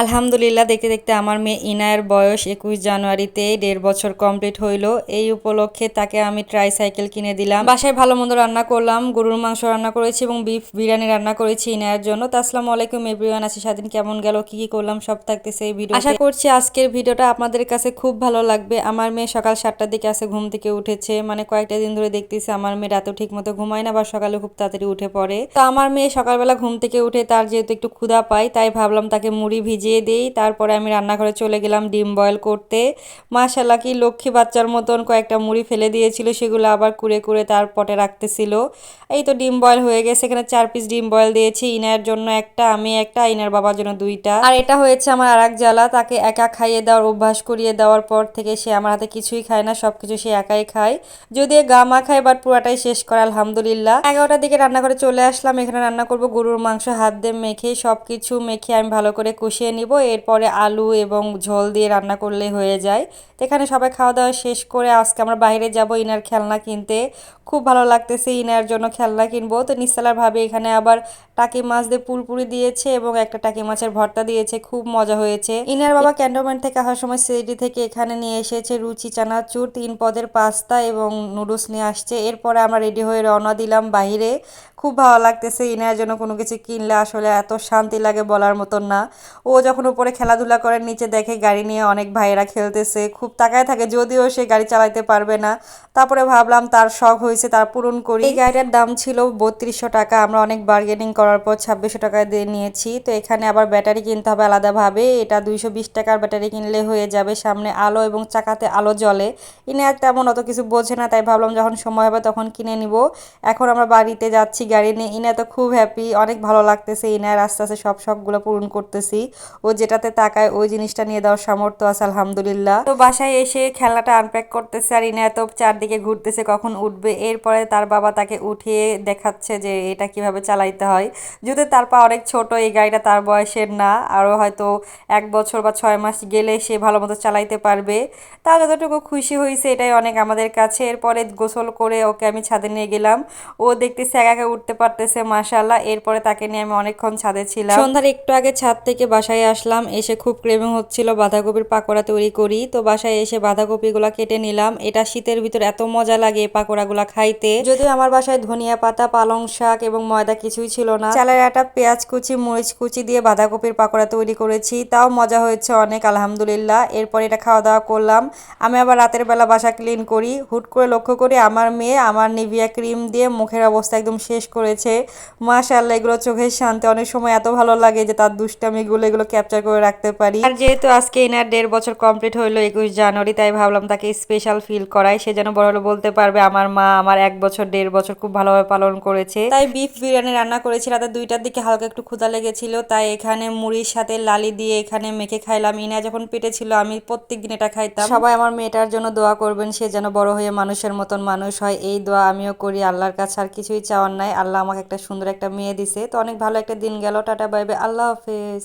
আলহামদুলিল্লাহ দেখতে দেখতে আমার মেয়ে ইনায়ের বয়স একুশ জানুয়ারিতে দেড় বছর কমপ্লিট হইল। এই উপলক্ষে তাকে আমি ট্রাইসাইকেল কিনে দিলাম। বাসায় ভালো মন্দ রান্না করলাম গরুর মাংস রান্না করেছি এবং বিফ বিরিয়ানি রান্না করেছি ইনায়ের জন্য। তো আসসালামু আলাইকুম এভরিওয়ান আছি স্বাধীন কেমন গেল কি কি করলাম সব থাকতেছে এই ভিডিও আশা করছি আজকের ভিডিওটা আপনাদের কাছে খুব ভালো লাগবে। আমার মেয়ে সকাল সাতটার দিকে আসে ঘুম থেকে উঠেছে। মানে কয়েকটা দিন ধরে দেখতেছি আমার মেয়ে রাতেও ঠিক মতো ঘুমায় না বা সকালে খুব তাড়াতাড়ি উঠে পড়ে। তো আমার মেয়ে সকালবেলা ঘুম থেকে উঠে তার যেহেতু একটু ক্ষুধা পায় তাই ভাবলাম তাকে মুড়ি ভিজিয়ে দিই। তারপরে আমি রান্নাঘরে চলে গেলাম ডিম বয়েল করতে। মাশাল্লাহ কি লক্ষ্মী বাচ্চার মতন কয়েকটা মুড়ি ফেলে দিয়েছিল, সেগুলো আবার কুড়ে কুড়ে তার পটে রাখতেছিল। এই তো ডিম বয়েল হয়ে গেছে, এখানে চার পিস ডিম বয়েল দিয়েছি ইনার জন্য একটা, আমি একটা, ইনার বাবার জন্য দুইটা। আর এটা হয়েছে আমার আর এক জ্বালা, তাকে একা খাইয়ে দেওয়ার অভ্যাস করিয়ে দেওয়ার পর থেকে সে আমার হাতে কিছুই খায় না সব কিছু সে একাই খায়। যদিও গা মা খায় বাট পুরাটাই শেষ করে, আলহামদুলিল্লাহ। এগারোটার দিকে রান্নাঘরে চলে আসলাম, এখানে রান্না করব, গরুর মাংস হাত দিয়ে মেখে সব কিছু মেখে আমি ভালো করে কষিয়ে নিব, এরপরে আলু এবং ঝোল দিয়ে রান্না করলে হয়ে যায়। তো এখানে সবাই খাওয়া দাওয়া শেষ করে আজকে আমরা বাইরে যাব ইনার খেলনা কিনতে। খুব ভালো লাগতেছে ইনার জন্য খেলনা কিনবো। তো নিস্তালার ভাবে এখানে আবার টাকি মাছ দিয়ে পুরপুরি দিয়েছে এবং একটা টাকি মাছের ভর্তা দিয়েছে, খুব মজা হয়েছে। ইনার বাবা ক্যান্টনমেন্ট থেকে আসার সময় সিটি থেকে এখানে নিয়ে এসেছে রুচি চানাচুর, তিন পদের পাস্তা এবং নুডলস নিয়ে আসছে। এরপরে আমরা রেডি হয়ে রওনা দিলাম বাইরে। খুব ভালো লাগতেছে ইনার জন্য কোনো কিছু কিনলে আসলে এত শান্তি লাগে বলার মতন না। ও যখন উপরে খেলাধুলা করে, নিচে দেখে গাড়ি নিয়ে অনেক ভাইয়েরা খেলতেছে, খুব তাকায় থাকে, যদিও সে গাড়ি চালাইতে পারবে না। তারপরে ভাবলাম তার শখ হয়েছে তার পূরণ করি। এই গাড়িটার দাম ছিল বত্রিশশো টাকা, আমরা অনেক বার্গেনিং করার পর ছাব্বিশশো টাকা দিয়ে নিয়েছি। তো এখানে আবার ব্যাটারি কিনতে হবে আলাদাভাবে, এটা দুইশো বিশ টাকার ব্যাটারি কিনলে হয়ে যাবে, সামনে আলো এবং চাকাতে আলো জ্বলে। ইনি আর তেমন অত কিছু বোঝে না, তাই ভাবলাম যখন সময় হবে তখন কিনে নিব। এখন আমরা বাড়িতে যাচ্ছি গাড়ি নিয়ে ইনা তো খুব হ্যাপি অনেক ভালো লাগতেছে ইনার, আস্তে আস্তে সব শখগুলো পূরণ করতেছি। ও যেটাতে তাকায়, ওই জিনিসটা নিয়ে দেওয়ার সামর্থ্য আছে, আলহামদুলিল্লাহ। তো বাসায় এসে খেলাটা আনপ্যাক করতেছে আর ইনা তো চারদিকে ঘুরতেছে, কখন উঠবে। এরপরে তার বাবা তাকে উঠিয়ে দেখাচ্ছে যে এটা কীভাবে চালাইতে হয়। যদি তার পা অনেক ছোট, এই গাড়িটা তার বয়সের না। আরও হয়তো এক বছর বা ছয় মাস গেলে সে ভালো মতো চালাইতে পারবে। তা যতটুকু খুশি হয়েছে, এটাই অনেক আমাদের কাছে। এরপরে গোসল করে ওকে আমি ছাদে নিয়ে গেলাম। ও দেখতেছে একা একা উঠতে পারতেছে মাশাল্লাহ এরপরে তাকে নিয়ে আমি অনেকক্ষণ ছাদে ছিলাম। সন্ধ্যার একটু আগে ছাদ থেকে বাসায় আসলাম, এসে খুব ক্রেভিং হচ্ছিল, বাঁধাকপির পাকোড়া তৈরি করি। তো বাসায় এসে বাঁধাকপিগুলো কেটে নিলাম। এটা শীতের ভিতর এত মজা লাগে এই পাকোড়াগুলো খাইতে। যদিও আমার বাসায় ধনিয়া পাতা, পালং শাক এবং ময়দা কিছুই ছিল না। চালের আটা, পেঁয়াজ কুচি, মরিচ কুচি দিয়ে বাঁধাকপির পাকোড়া তৈরি করেছি। তাও মজা হয়েছে অনেক, আলহামদুলিল্লাহ। এরপর এটা খাওয়া দাওয়া করলাম। আমি আবার রাতের বেলা বাসা ক্লিন করি। হুট করে লক্ষ্য করি আমার মেয়ে, আমার নিভিয়া ক্রিম দিয়ে মুখের অবস্থা একদম শেষ করেছে। মাশাআল্লাহ এগুলো চোখের শান্তি। অনেক সময় এত ভালো লাগে যে তার দুষ্টামিগুলো এগুলো ক্যাপচার করে রাখতে পারি। আর যেহেতু আজকে এনার দেড় বছর কমপ্লিট হইল একুশ জানুয়ারি তাই ভাবলাম তাকে স্পেশাল ফিল করাই। সে যেন বড় হলে বলতে পারবে আমার মা আমার এক বছর দেড় বছর খুব ভালোভাবে পালন করেছে। তাই বিফ বিরিয়ানি রান্না করেছি। রাতে দুইটার দিকে হালকা একটু ক্ষুদা লেগেছিল তাই এখানে মুড়ির সাথে লালি দিয়ে এখানে মেখে খাইলাম। ইনা যখন পেটে ছিল আমি প্রত্যেক দিন এটা খাইতাম। সবাই আমার মেয়েটার জন্য দোয়া করবেন সে যেন বড় হয়ে মানুষের মতন মানুষ হয়। এই দোয়া আমিও করি আল্লাহর কাছে আর কিছুই চাওয়ার নাই। আল্লাহ আমাকে একটা সুন্দর একটা মেয়ে দিছে। তো অনেক ভালো একটা দিন গেল। টাটা বাইবে আল্লাহ হাফেজ।